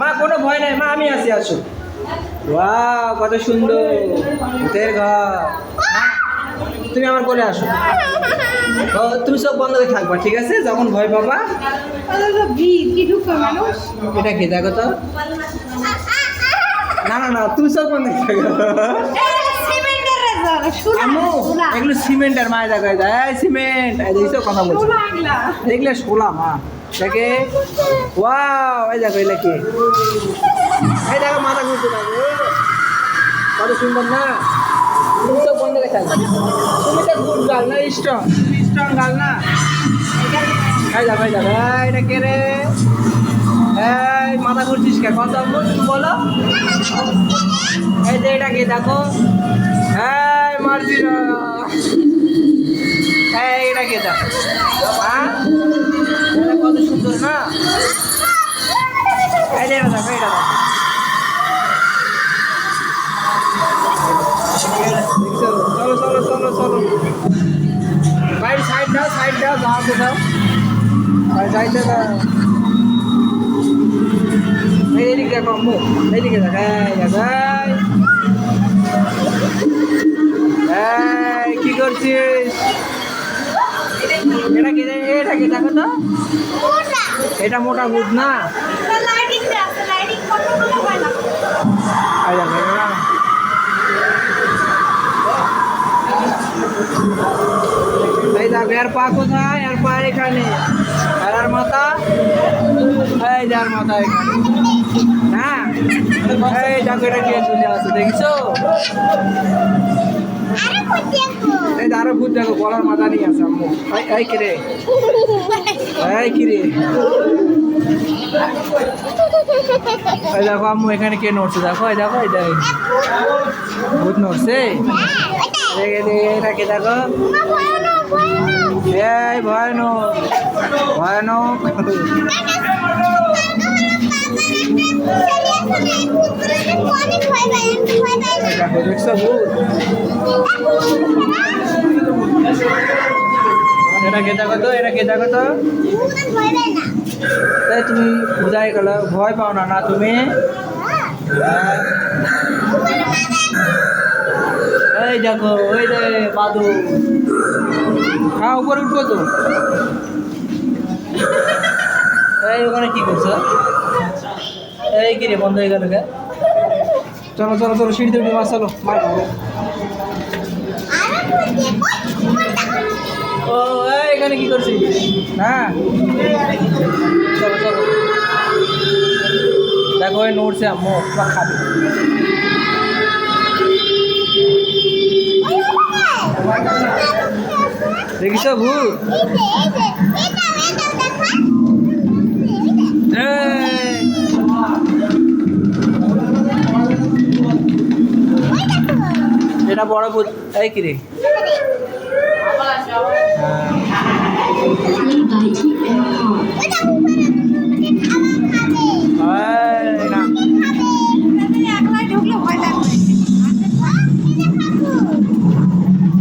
মা, কোনো ভয় নাই। মা, আমি আছি, আসো। ওয়াও, কত সুন্দর। তুমি আমার কোলে আসো। তুমি সব বন্ধ করে থাকবা, ঠিক আছে? যখন ভয় পাবা। এটা কি, দেখো তো? না না না, তুমি সব বন্ধ থাকো। এগুলো সিমেন্ট আর মায় দেখো এই সিমেন্ট দেখছ কথা বলছো। দেখলে শোলা মা। দেখে? ওয়াও এই দেখো এগুলো কি? এই দেখো মাথা ঘুরতে থাকো কত সুন্দর না? তুমি তো বন্ধ করে তুমি তো গুড গাল না স্ট্রং। স্ট্রং গাল না? এই দেখো এই দেখো এটা কে রে? এই মাথা ঘুরছিস কে? আম্মু তুমি বলো। এই যে এটা কি? দেখো। এই মারছি না এই, এটা কে দেখো হ্যাঁ? কত সুন্দর, না? এটা দেখো। এটা? চলো চলো চলো চলো। ভাই সাইড দাও সাইড দাও দাও দাও। ভাই সাইড দাও। এদিকে দেখো এইদিকে দেখ, এই। করছিস এটা কি এটা কি দেখো তো এটা মোটা ভূত না এই দেখো, এর পা কোথায় এর আর মাথা এই যে আর মাথা হ্যাঁ এই দেখো কে চলে আসছে দেখছ? এই আরও ভূত দেখো গলার মাথা নিয়ে আছে আম্মু। এই কিরে? এই কিরে? এই দেখো আম্মু এখানে কে নড়ছে? দেখো এই দেখো এই দেখো। ভূত নড়ছে? এই যে এটাকে দেখো এই ভয়ানক ভয়ানক। দেখো দেখছ ভূত এটাকে দেখো তো এটাকে তো এই তুমি বোঝাই গেল। ভয় পাও না না তুমি। এই দেখো ওই যে বাদু। হ্যাঁ উপরে উঠবো তো। এই, ওখানে কি করছ? এই কি রে, বন্ধ হয়ে গেল চলো চলো চলো সিঁড়িতে উঠে মাছ চলো। ও এখানে কি করছিস? হ্যাঁ। চলো চলো। দেখো ওই নড়ছে আম্মু খাবে। দেখিস ভূত এটা বড় এই কি রে? হ্যাঁ।